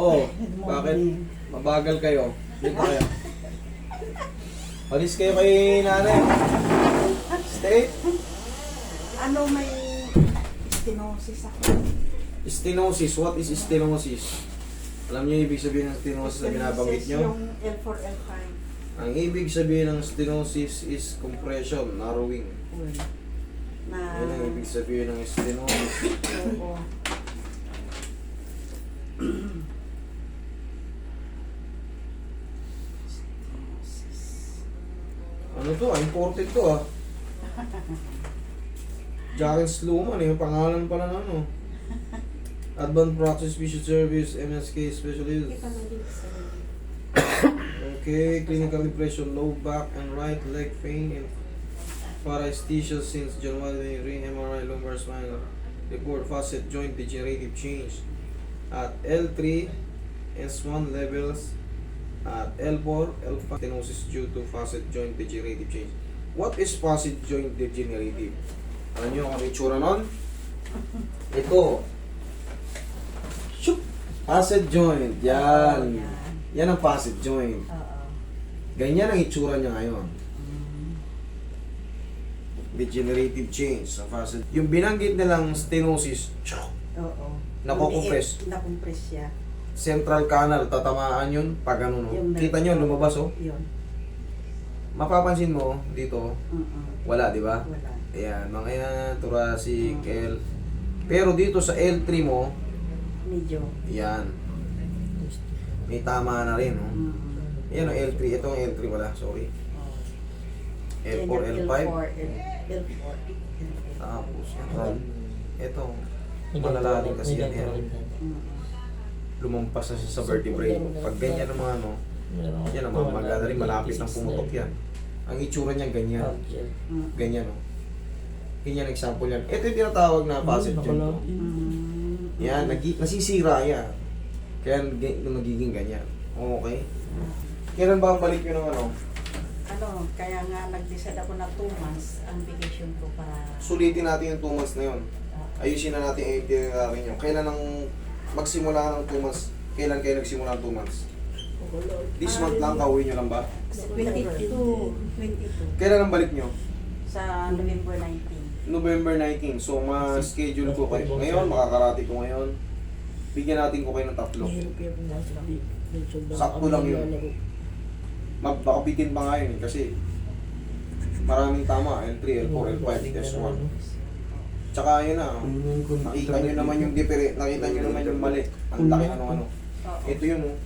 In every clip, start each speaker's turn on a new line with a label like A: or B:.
A: Oh, bakit? Mabagal kayo. Dito kayo. Alis kayo kay nanay. Stay.
B: Ano may stenosis ako?
A: Stenosis. What is stenosis? Alam niyo yung ibig sabihin ng stenosis na binabanggit niyo?
B: Yung L4, L5.
A: Ang ibig sabihin ng stenosis is compression, narrowing.
B: Na,
A: Yan ang ibig sabihin ng stenosis.
B: oo.
A: Ano to? ah? Imported to ah. Jacques Luman eh. Pangalan pa ng ano. Advanced Practice Vision Service, MSK Specialist. Okay, clinical depression, low back and right leg pain and paresthesia since January 23, MRI lumbar spinal report facet joint degenerative change at L3, S1 levels at L4, L5 stenosis due to facet joint degenerative change. What is facet joint degenerative? Alam niyo ano itsura nun? Ito. Shoop! Facet joint. Yan. Yan ang facet joint. Ganyan ang itsura niya ngayon. Degenerative change sa facet. Yung binanggit nilang stenosis,
B: Oo.
A: Nakukompress.
B: Lumiit, Nakompress siya.
A: Central canal, tatamaan yun pag ano, no? Kita nyo, lumabas, oh.
B: Yun.
A: Mapapansin mo, dito,
B: Mm-mm.
A: wala, di ba?
B: Wala.
A: Ayan, mga yan, thoracic, L. Pero dito sa L3 mo,
B: Medyo.
A: yan. May tama na rin, oh.
B: Mm.
A: Yan ang L3, ito ang L3 wala, sorry. L4, L5.
B: L4, L4.
A: Tapos, yan. Ito, malalalim kasi yan. yan. Lumampas na siya sa vertebrae. Pag ganyan ang mga ano, yan ang mga magagaling, malapit ng pumutok yan. Ang itsura niya ganyan. Ganyan, oh. Ganyan ang example yan. Ito yung tinatawag na facet joint. oh. Yan, nagi, nasisira yan. Kaya nag- nagiging ganyan. Okay. Kailan ba ang balik yun ng ano?
B: Ano, kaya nga nag-decide ako na 2 months ang vacation ko para
A: Sulitin natin yung 2 months na yun.
B: uh,
A: Ayusin na natin ang itinerary nyo. Kailan ang magsimula ng 2 months? Kailan kayo nagsimula ng 2 months? This month lang, kauwi nyo lang ba?
B: 22. 22.
A: Kailan ang balik nyo?
B: Sa November 19.
A: November 19. So, ma-schedule ko kayo. Ngayon, makakarati ko ngayon. Bigyan natin ko kayo ng tatlo. Sakto lang yun. Magbakabitin pa nga yun eh, kasi maraming tama. L3, L4, L5, S1. Tsaka yun na, nakita nyo naman yung different, nakita nyo naman yung mali. Ang laki ano ano. Ito yun oh.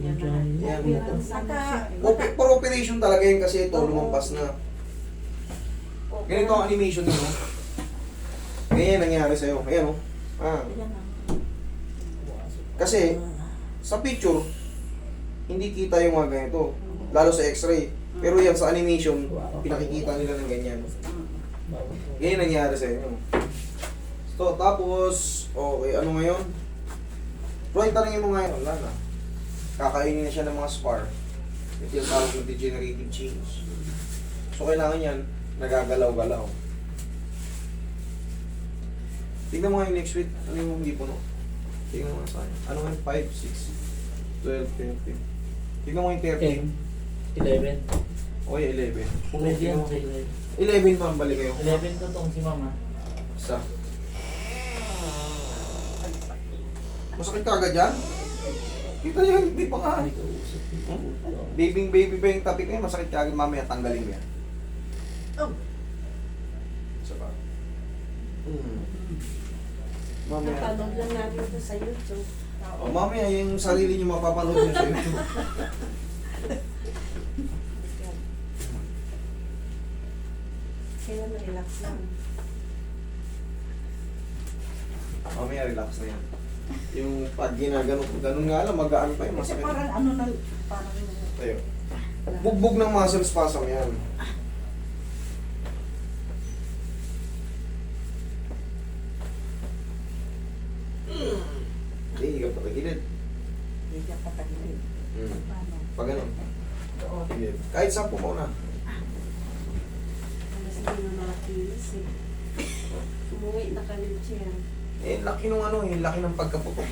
B: Yan na.
A: Yan.
B: Saka,
A: Ope, for operation talaga yun kasi ito, lumampas na. Ganito ang animation nyo, no? Ganyan nangyari sa'yo. Ayan, oh. Ah.
B: Na.
A: Kasi, sa picture, hindi kita yung mga ganito. Lalo sa x-ray. Pero yan sa animation, pinakikita nila ng ganyan. Ganyan nangyari sa inyo. So, tapos, okay, ano ngayon? Roy, tanongin mo ngayon. Wala na. Kakainin na siya ng mga spar. Ito yung tawag ng degenerative change. So, kailangan yan, nagagalaw-galaw. Tingnan mo nga yung next week. Ano yung hindi puno? Tingnan mo nga sa akin. Ano nga yung 5, 6, 12, 20. Tingnan mo yung 13.
C: 11.
A: O yung 11.
C: Pwede yan
A: Tingnan mo.
C: sa 11.
A: 11 pa ang balik kayo.
C: 11 to tong si mama.
A: Isa. Masakit ka agad yan? Kita niyo, hindi pa
C: ko usap.
A: Babing baby pa yung topic ngayon, masakit ka agad mamaya, tanggalin mo yan.
B: Oh.
A: Isa pa. Hmm. Mamaya.
B: Napanood lang namin ito sa YouTube.
A: O mamaya yung sarili niyo mapapanood niyo sa YouTube.
B: Kaya na-relax lang.
A: Mamaya relax na yan. Yung pag ginagano, ganun nga lang, magaan pa yung
B: Kasi
A: masakit.
B: parang ano na, parang
A: Tayo. Bugbog ng muscle spasm yan. Hindi, hindi ka patagilid.
B: hindi ka patagilid.
A: Hmm.
B: Paano?
A: Pag ganun.
B: Doon.
A: Tagilid. Kahit saan po muna.
B: Alas hindi na nakinis eh. Umuwi na kami siya.
A: Eh, laki nung ano eh, laki ng pagkaputok.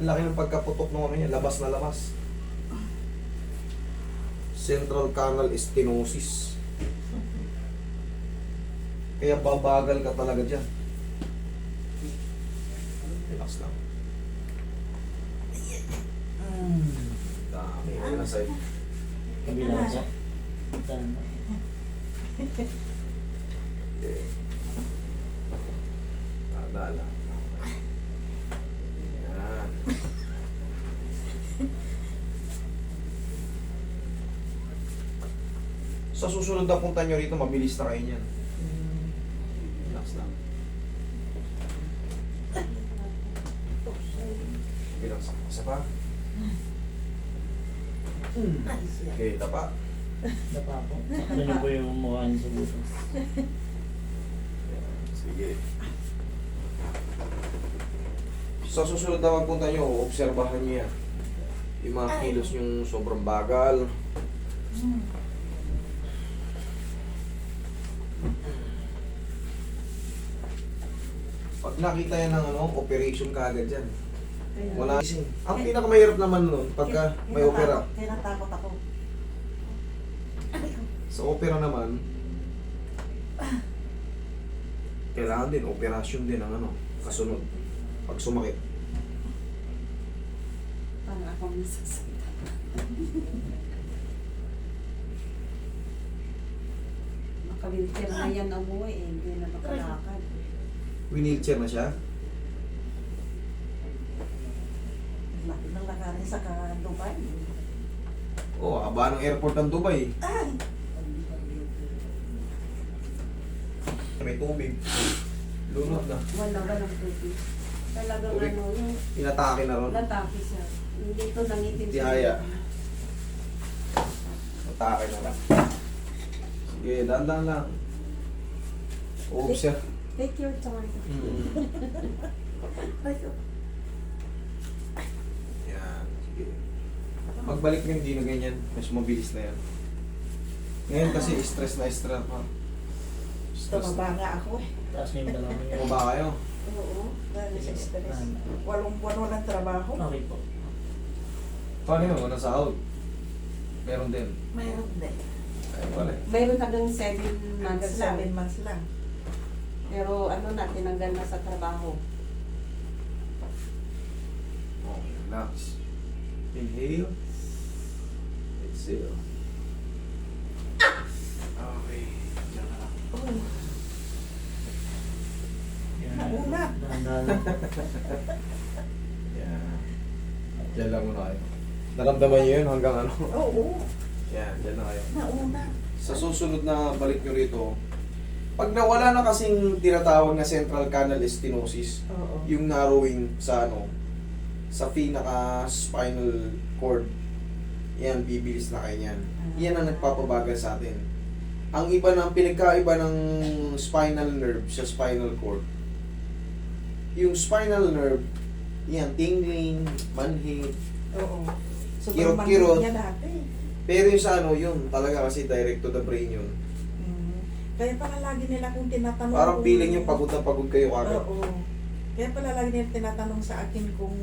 A: Ang laki ng pagkaputok ng ano niya, labas na labas. Central canal stenosis. Kaya babagal ka talaga dyan. Relax lang. Dami. Na sa'yo?
C: Kabila siya. Tama.
A: Tadala. Yan. Sa susunod na punta nyo rito, mabilis na kayo niyan. Relax lang. Relax. Isa pa. Okay, tapa.
C: Dapa po. Niyo po yung mukha niyo sa butas.
A: Sige. Sa susunod na magpunta nyo, obserbahan nyo yan. Yung mga kilos yung sobrang bagal. Pag nakita yan ng ano, operation ka agad dyan. Wala. Ang pinakamahirap naman nun, pagka may opera.
B: Kaya natakot ako.
A: Sa opera naman, kailangan din, operasyon din ang ano, kasunod. Pag sumakit.
B: Parang ako masasakit. Makawilter na yan umuwi eh. Hindi na makalakad.
A: Wheelchair na siya.
B: Laki ng lakarin sa ka Dubai.
A: Oo, oh, haba ng airport ng Dubai.
B: Ay!
A: May tubig. Lunod na.
B: Wala ba ng tubig? Talagang
A: Tubig.
B: ano, yung
A: Inatake na ron.
B: lataki siya. Hindi ito nangitim
A: Di haya. Atake na lang. Sige, dandan lang. Oops, sir.
B: Take your time.
A: Mm. Yan, sige. Pagbalik mo hindi na ganyan, mas mabilis na yan. Ngayon kasi stress na stress pa. Stress
B: Tumaba
A: na.
B: nga ako eh.
C: Taas niyo yung dalawa niyo.
A: Bumaba kayo.
B: Oo, dahil sa stress. Walong buwan walang trabaho.
C: Okay po.
A: Paano yun? Walang sahod. Meron din.
B: Mayroon din.
A: Ay, wala.
B: Mayroon hanggang 7 months lang.
D: seven months lang.
B: Pero ano na, tinanggal na sa trabaho.
A: Okay, relax. Inhale. Exhale. Okay. Diyan na lang.
D: Oh,
C: Yan.
D: Nauna.
C: Dahan-dahan.
A: Yan. Diyan lang muna kayo. Naramdaman niyo yun hanggang ano?
D: oo,
A: Yan, diyan na kayo.
D: nauna.
A: Sa susunod na balik nyo rito, pag nawala na kasing tinatawag na central canal stenosis,
D: Oo.
A: yung narrowing sa ano, sa pinaka spinal cord, yan, bibilis na kayo yan. Yan ang nagpapabagal sa atin. Ang iba ng pinagkaiba ng spinal nerve sa spinal cord, yung spinal nerve, yan, tingling, manhid,
D: Oo.
A: Kirot-kirot.
D: niya dati.
A: pero yung sa ano, yun, talaga kasi direct to the brain yun.
D: Mm. Kaya pala lagi nila kung tinatanong
A: Parang
D: kung-
A: feeling yung pagod na pagod kayo kagad.
D: Oo. Kaya pala lagi nila tinatanong sa akin kung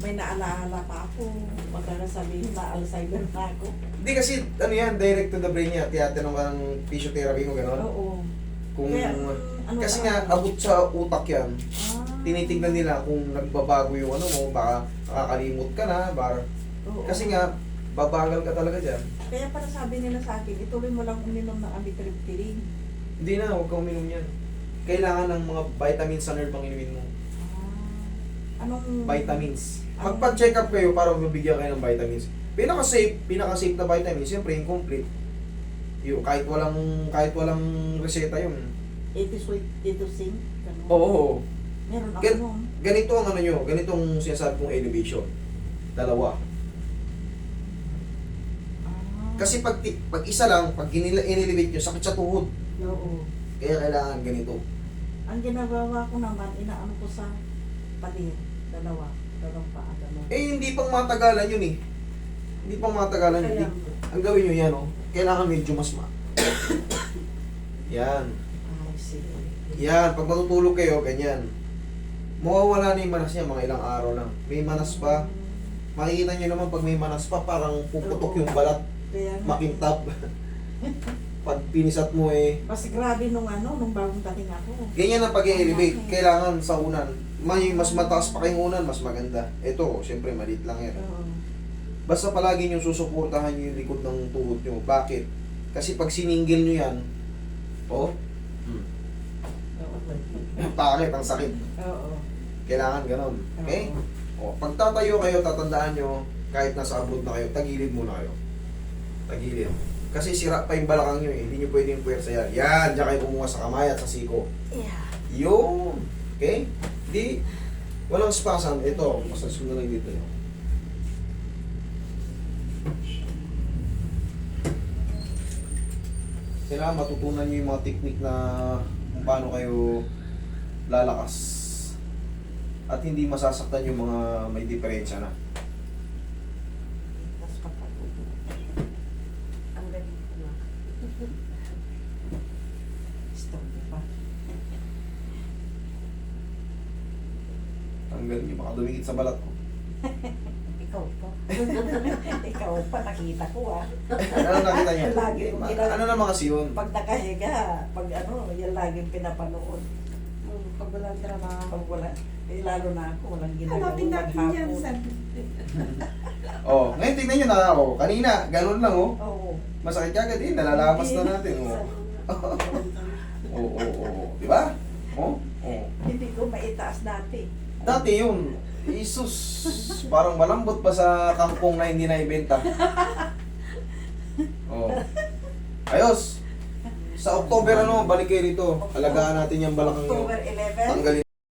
D: may naalaala pa ako. Baka sabihin na Alzheimer na ako.
A: Hindi kasi, ano yan, direct to the brain yan. Tiyatanong ka ng physiotherapy mo, gano'n.
D: Oo.
A: Kung,
D: Kaya, ano
A: kasi
D: ba?
A: nga, abot sa utak yan.
D: Ah.
A: Tinitingnan nila kung nagbabago yung ano mo, baka nakakalimot ka na, bar.
D: Oo.
A: Kasi nga, babagal ka talaga dyan.
D: Kaya pala sabi nila sa akin, ituloy mo lang uminom ng amitriptyline.
A: Hindi na, huwag kang uminom yan. Kailangan ng mga vitamins sa nerve ang inumin mo.
D: Ah. Anong...
A: Vitamins.
D: Ano?
A: Magpa-check up kayo para mabigyan kayo ng vitamins. Pinaka-safe, pinaka-safe na vitamins, siyempre incomplete. Yung kahit walang kahit walang reseta yun.
D: Ito sweet, ito sing. Ganun.
A: Oo.
D: Meron ako
A: Gan-
D: nun.
A: Ganito ang ano nyo, ganito ang sinasabi kong elevation. Dalawa.
D: Ah.
A: Kasi pag, ti- pag isa lang, pag inil- inelevate nyo, sakit sa tuhod.
D: Oo.
A: Kaya kailangan ganito.
D: Ang ginagawa ko naman, inaano ko sa palir. Dalawa. Dalawang paa. Dalawa.
A: Eh, hindi pang matagalan yun eh. Hindi pang matagalan. Hindi.
D: Kaya,
A: Ang gawin nyo yan, oh. Kailangan medyo mas ma... yan. Yan. Pag matutulog kayo, ganyan. Mawawala na yung manas niya, mga ilang araw lang. May manas pa. Makikita niyo naman pag may manas pa, parang puputok yung balat, makintab. pag pinisat mo eh,
D: Mas grabe nung ano, nung bagong dating ako.
A: ganyan ang pag-elevate. Kailangan sa unan. May mas mataas pa kayong unan, mas maganda. Ito, siyempre, maliit lang yan.
D: Oo.
A: Basta palagi nyo susuportahan nyo yung likod ng tuhod nyo. Bakit? Kasi pag siningil nyo yan, oh, pangit, ang sakit.
D: Oo.
A: Kailangan ganon. Okay? O, pag tatayo kayo, tatandaan nyo, kahit nasa abroad na kayo, tagilid muna kayo. Tagilid. Kasi sira pa yung balakang nyo eh. Hindi nyo pwedeng puwersa yan. Yan, dyan kayo kumuha sa kamay at sa siko.
B: Yeah.
A: Yun. Okay? Di, walang spasm. Ito, mo na lang dito. Yun. Kailangan matutunan nyo yung mga technique na kung paano kayo lalakas. At hindi masasaktan yung mga may diferensya na.
B: Ang galing ko na. Stop pa.
A: Tanggal nyo, baka dumikit sa balat ko.
B: Ikaw pa. Ikaw pa, nakita ko ah.
A: ano nakita nyo?
B: Lagi kong ginagawa.
A: Ano naman kasi yun?
B: Pag nakahiga, pag ano, yan laging pinapanood.
D: Pag walang trabaho.
B: Pag wala, eh lalo na ako, walang ginagawa.
D: Hanapin natin yan
B: maghapon.
D: sa...
A: Oh, ngayon tignan nyo na ako. Kanina, ganun lang oh.
B: Oo.
A: Masakit ka agad eh, nalalamas na natin. Oh. Oo, oo, oo. Di ba? Oh, oh.
B: Hindi ko maitaas dati.
A: Dati yun, Isus, parang malambot pa sa kangkong na hindi naibenta. Oh. Ayos. Sa October ano, balik kayo rito. Alagaan natin yung balakang nyo.
B: October 11.
A: Tanggalin